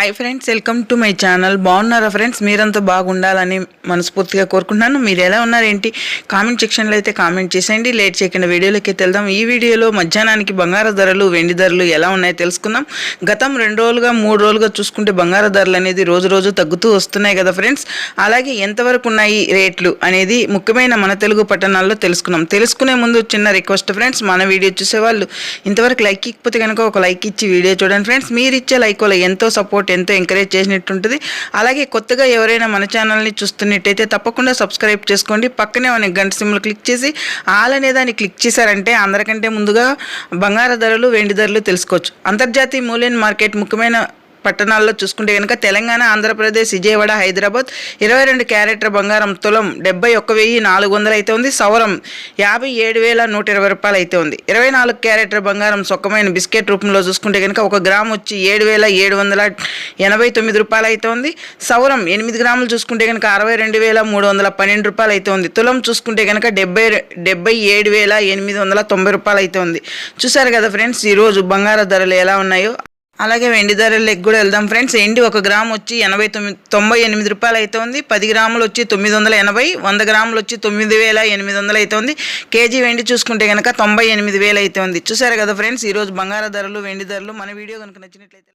Hi friends welcome to my channel బాగున్నారా friends మీరంతా బాగుండాలని మనస్ఫూర్తిగా కోరుకుంటున్నాను. మీరు ఎలా ఉన్నారేంటి? కామెంట్ సెక్షన్లో అయితే కామెంట్ చేసేయండి. లేట్ చేయకుండా వీడియోలోకి వెళ్దాం. ఈ వీడియోలో మధ్యాహ్నానికి బంగారు ధరలు వెండి ధరలు ఎలా ఉన్నాయో తెలుసుకుందాం. గతం రెండు రోజులుగా మూడు రోజులుగా చూసుకుంటే బంగారు ధరలు అనేది రోజు రోజు తగ్గుతూ వస్తున్నాయి కదా ఫ్రెండ్స్ అలాగే ఎంతవరకు ఉన్నాయి రేట్లు అనేది ముఖ్యమైన మన తెలుగు పట్టణాల్లో తెలుసుకున్నాం. తెలుసుకునే ముందు చిన్న రిక్వెస్ట్ ఫ్రెండ్స్ మన వీడియో చూసేవాళ్ళు ఇంతవరకు లైక్ ఇకపోతే కనుక ఒక లైక్ ఇచ్చి వీడియో చూడండి ఫ్రెండ్స్ మీరు ఇచ్చే లైక్ వల్ల ఎంతో సపోర్ట్ ఎంతో ఎంకరేజ్ చేసినట్టు ఉంటుంది అలాగే కొత్తగా ఎవరైనా మన ఛానల్ని చూస్తున్నట్టయితే తప్పకుండా సబ్స్క్రైబ్ చేసుకోండి. పక్కనే మనకి గంట సిమ్లు క్లిక్ చేసి ఆల్ అనే దాన్ని క్లిక్ చేశారంటే అందరికంటే ముందుగా బంగారు ధరలు వెండి ధరలు తెలుసుకోవచ్చు. అంతర్జాతీయ మూల్యం మార్కెట్ ముఖ్యమైన పట్టణాల్లో చూసుకుంటే కనుక తెలంగాణ ఆంధ్రప్రదేశ్ విజయవాడ హైదరాబాద్ ఇరవై రెండు క్యారెక్టర్ బంగారం తులం డెబ్బై ఒక్క వెయ్యి నాలుగు వందలు అయితే ఉంది. సవరం యాభై ఏడు వేల నూట ఇరవై రూపాయలు అయితే ఉంది. ఇరవై నాలుగు క్యారెక్టర్ బంగారం సొక్కమైన బిస్కెట్ రూపంలో చూసుకుంటే కనుక ఒక గ్రామ్ వచ్చి ఏడు వేల ఏడు వందల ఎనభై తొమ్మిది రూపాయలు అయితే ఉంది. సౌరం ఎనిమిది గ్రాములు చూసుకుంటే కనుక అరవై రెండు వేల మూడు వందల పన్నెండు రూపాయలు అయితే ఉంది. తులం చూసుకుంటే కనుక డెబ్బై డెబ్బై ఏడు వేల ఎనిమిది వందల తొంభై రూపాయలు అయితే ఉంది. చూసారు కదా ఫ్రెండ్స్ ఈరోజు బంగారు ధరలు ఎలా ఉన్నాయో? అలాగే వెండి ధరలకు కూడా వెళ్దాం ఫ్రెండ్స్. ఎండి ఒక గ్రామ్ వచ్చి ఎనభై తొమ్మిది తొంభై ఎనిమిది రూపాయలు అయితే ఉంది. పది గ్రాములు వచ్చి తొమ్మిది వందల ఎనభై వంద గ్రాములు వచ్చి తొమ్మిది వేల ఎనిమిది వందలు అయితే ఉంది. కేజీ వెండి చూసుకుంటే కనుక తొంభై ఎనిమిది వేలు అయితే ఉంది. చూసారు కదా ఫ్రెండ్స్? ఈరోజు బంగారు ధరలు వెండి ధరలు మన వీడియో కనుక నచ్చినట్లయితే